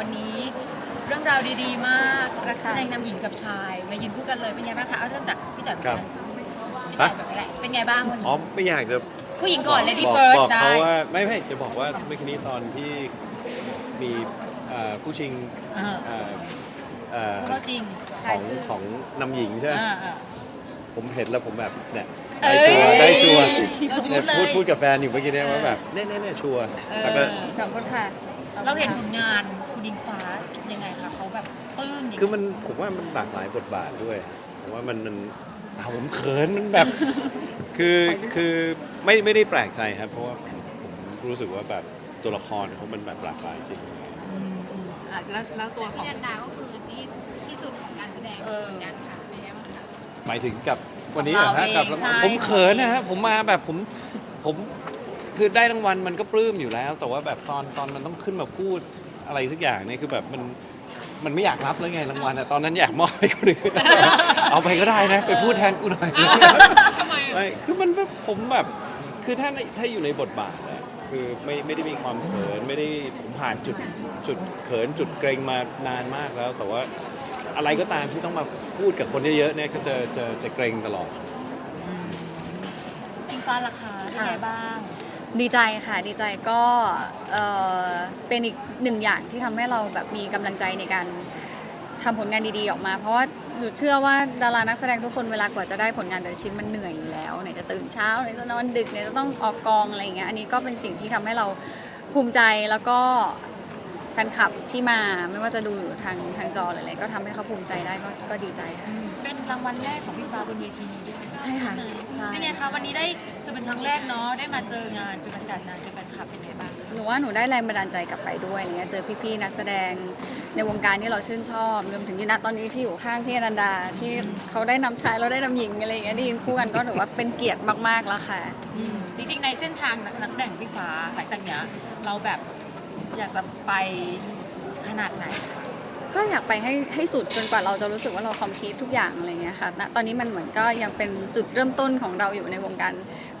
วันนี้เรื่องราวดีๆ มากรักแสดงนำหญิงกับชาย มายืนคู่กันเลยเป็นไงบ้างคะเอาเริ่มจากพี่จ๋าครับพี่จ๋าแบบนี้แหละเป็นไงบ้างวันนี้อ๋อไม่อยากจะผู้หญิงก่อน lady บอก first บอกได้เขาว่าไม่ไม่จะบอกว่าเมื่อกี้นี้ตอนที่มีเอ่อผู้ชิงอ่าเอ่อเอ่อผู้เข้าชิงขทาอยงชื่อของนำหญิงใช่ไหมอ่าอ่าผมเห็นแล้วผมแบบเนี่ยเอ้ได้ยชัวร์ได้ชัวร์เราชุเนี่ดยเลยพูดพูดกับแฟนอยู่เมื่อกี้เนี่ยเออว่าแบบเนี่ยเนี่ยเนี่ยชัวร์เอแล้วก็อขอบคุณค่ะ เราเห็นผลงานคุณดิงฟ้ายังไงคะเขาแบบปลื้มอย่างคือมันผมว่ามันหลากหลายบทบาทด้วยผมว่ามันมันเอาผมเขินมันแบบ คือคือไม่ไม่ได้แปลกใจครับ เพราะว่าผมรู้สึกว่าแบบตัวละครเขามันแบบหลากหลายจริง อืมอืมอะแล้วแล้วตัวของ พี่นันดาก็คือที่ที่สุดของการแสดงเออเหมือนกันค่ะเป็นไงบ้างคะหมายถึงกับวันนี้เหรอฮะเรากับเองใช่ ผมเขินนะฮะผมมาแบบผมผม คือได้รางวัลมันก็ปลื้มอยู่แล้ว แต่ว่าแบบตอนตอนมันต้องขึ้นมาพูดอะไรสักอย่างเนี่ยคือแบบมันมันไม่อยากรับแล้วไงรางวัลอะตอนนั้นอยากมอบให้คนอื่น เอาไปก็ได้นะ ไปพูดแทนกูหน่อยทำไมไม่คือมันแบบผมแบบ คือถ้าในถ้าอยู่ในบทบาทอะคือไม่ไม่ได้มีความเขินไม่ได้ผมผ่านจุดจุดเขินจุดเกรงมานานมากแล้ว แต่ว่าอะไรก็ตามที่ต้องมาพูดกับคนเยอะๆเนี่ยก็จะจะจะเกรงตลอดดิงฟ้าราคาเป็นไงบ้าง ดีใจค่ะดีใจก็เอ่อเป็นอีกหนึ่งอย่างที่ทำให้เราแบบมีกำลังใจในการทำผลงานดีๆออกมา เพราะว่าหนูเชื่อว่าดารานักแสดงทุกคนเวลากว่าจะได้ผลงานแต่ละชิ้นมันเหนื่อยอยู่แล้วไหนจะตื่นเช้าไหนจะนอนดึกไหนจะต้องออกกองอะไรอย่างเงี้ยอันนี้ก็เป็นสิ่งที่ทำให้เราภูมิใจแล้วก็ แฟนคลับที่มาไม่ว่าจะดูอยู่ทางทางจอหรืออะไรก็ทำให้เขาภูมิใจได้ก็ก็ดีใจค่ะ เป็นรางวัลแรกของพี่ฟ้าบนเวทีนี้ด้วยใช่ค่ะใช่ เป็นไงคะวันนี้ได้จะเป็นครั้งแรกเนาะได้มาเจองานเจอบรรยากาศงานเจอแฟนคลับเป็นไงบ้างคะหนูว่าหนูได้แรงบันดาลใจกลับไปด้วยอะไรเงี้ยเจอพี่ๆนักแสดงในวงการที่เราชื่นชอบรวมถึงยินาตอนนี้ที่อยู่ข้างพี่อนันดาที่เขาได้นำชายเราได้นำหญิงอะไรอย่างเงี้ยได้ยินคู่กันก็ถือว่าเป็นเกียรติมากๆแล้วค่ะอืมจริงๆในเส้นทางนักแสดงของพี่ฟ้าหลังจากเนี้ยเราแบบ อยากจะไปขนาดไหนคะก็อยากไปให้ให้สุดจนกว่าเราจะรู้สึกว่าเราคอมพลีททุกอย่างอะไรเงี้ยค่ะณตอนนี้มันเหมือนก็ยังเป็นจุดเริ่มต้นของเราอยู่ในวงการ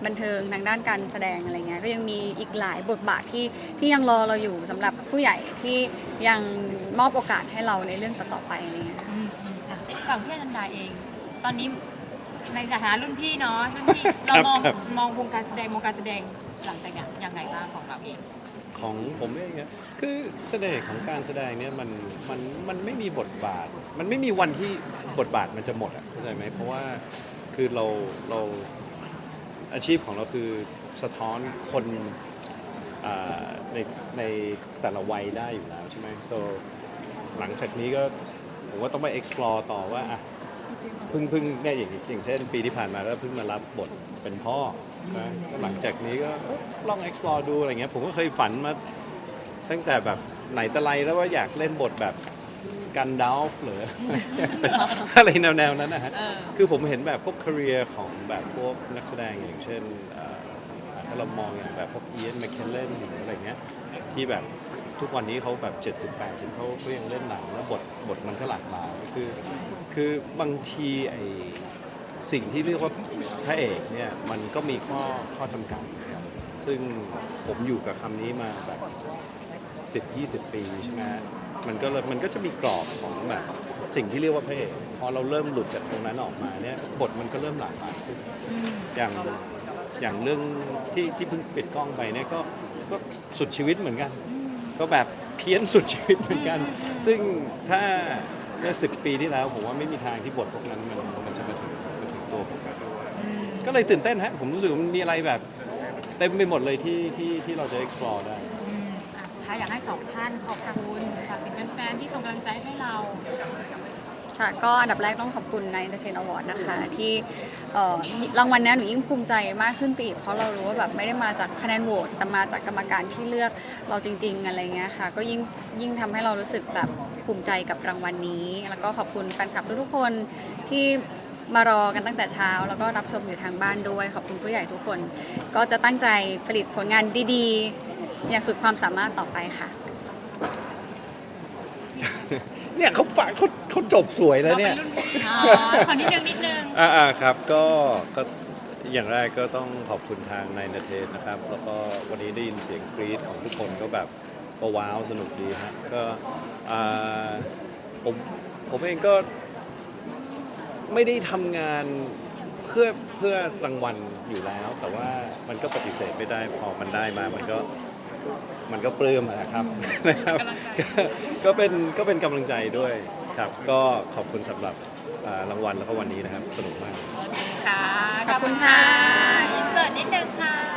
บันเทิงทางด้านการแสดงอะไรเงี้ย ก็ยังมีอีกหลายบทบาทที่ที่ยังรอเราอยู่สำหรับผู้ใหญ่ที่ยังมอบโอกาสให้เราในเรื่องต่อๆไปอะไรเงี้ยค่ะอืมอืมอะฝั่งพี่อนันดาเอง ตอนนี้ในฐานะรุ่นพี่เนาะซึ่งพี่เรามองครับ มองวงการแสดงวงการแสดง หลังจากเนี้ยยังไงบ้างของเราเอง ของผมเองนี่ยคือเสน่ห์ของการแสดงเนี่ยมันมันมันไม่มีบทบาท มันไม่มีวันที่บทบาทมันจะหมดอะเข้าใจไหมเพราะว่าคือเราเราอาชีพของเราคือสะท้อนคนอ่าในในแต่ละวัยได้อยู่แล้วใช่ไหม so หลังจากนี้ก็ผมว่าต้องไป explore ต่อว่าอะเพิ่งเพิ่งเนี่ยอย่างอย่างเช่น ปีที่ผ่านมาก็เพิ่งมารับบทเป็นพ่อ นะหลังจากนี้ก็ลอง explore ดูอะไรเงี้ยผมก็เคยฝันมาตั้งแต่แบบไหนแต่ไรแล้วว่าอยากเล่นบทแบบกันดาฟหรือ อะไรแนวๆนั้นนะฮะเออคือผมเห็นแบบพวก career ของแบบพวกนักแสดงอย่างเช่นเอ่อถ้าเรามองอย่างแบบพวกเอียนแมคเคลเลนหรืออะไรเงี้ยที่แบบทุกวันนี้เขาแบบ 70 80เขาเขายังเล่นหนังแล้วบทบทมันก็หลากหลายคือคือบางทีไอ สิ่งที่เรียกว่าพระเอกเนี่ยมันก็มีข้อข้อจำกัดนะครับซึ่งผมอยู่กับคำนี้มาแบบ10 20ปีใช่ไหมมันก็เลยมันก็จะมีกรอบของแบบสิ่งที่เรียกว่าพระเอกพอเราเริ่มหลุดจากตรงนั้นออกมาเนี่ยบทมันก็เริ่มหลากหลายขึ้นอย่างอย่างเรื่องที่ที่เพิ่งปิดกล้องไปเนี่ยก็ก็สุดชีวิตเหมือนกัน ก็แบบเพี้ยนสุดชีวิตเหมือนกัน ซึ่งถ้าเมื่อสิบปีที่แล้วผมว่าไม่มีทางที่บทพวกนั้นมันมันจะมาถึงมาถึงตัวผมกัน อืม ก็เลยตื่นเต้นฮะผมรู้สึกว่ามันมีอะไรแบบเต็มไปหมดเลยที่ที่ที่เราจะ explore ได้ อืมอะสุดท้ายอยากให้สองท่านขอบคุณฝากถึงแฟนๆที่ส่งกำลังใจให้เรา ค่ะก็อันดับแรกต้องขอบคุณใน Entertain Award นะคะ ที่เอ่อรางวัลเนี้ยหนูยิ่งภูมิใจมากขึ้นไปอีกเพราะเรารู้ว่าแบบไม่ได้มาจากคะแนนโหวตแต่มาจากกรรมการที่เลือกเราจริง ๆ อะไรเงี้ยค่ะ ก็ยิ่งยิ่งทำให้เรารู้สึกแบบภูมิใจกับรางวัลนี้ แล้วก็ขอบคุณแฟนคลับทุกๆคนที่ มารอกันตั้งแต่เช้า แล้วก็รับชมอยู่ทางบ้านด้วย ขอบคุณผู้ใหญ่ทุกคน ก็จะตั้งใจผลิตผลงานดีๆ อย่างสุดความสามารถต่อไปค่ะ เนี่ยเขาฝากเขาเขาจบสวยแล้วเราเนี่เป็ยนรุ่นอ๋อขอนิดนึงนิดนึง อ่าๆครับก็ก็อย่างแรกก็ต้องขอบคุณทางนายนเทนนะครับ แล้วก็วันนี้ได้ยินเสียงกรี๊ดของทุกคนก็แบบก็ว้าวสนุกดีฮะก็อ่าผมผมเองก็ ไม่ได้ทำงานเพื่อเพื่อรางวัลอยู่แล้ว แต่ว่ามันก็ปฏิเสธไม่ได้พอมันได้มามันก็มันก็ปลื้มอะนะครับนะครับก็ก็เป็นก็เป็นกำลังใจด้วยครับก็ขอบคุณสำหรับอ่ารางวัลแล้วก็วันนี้นะครับสนุกมากโอเคค่ะ ขอบคุณค่ะ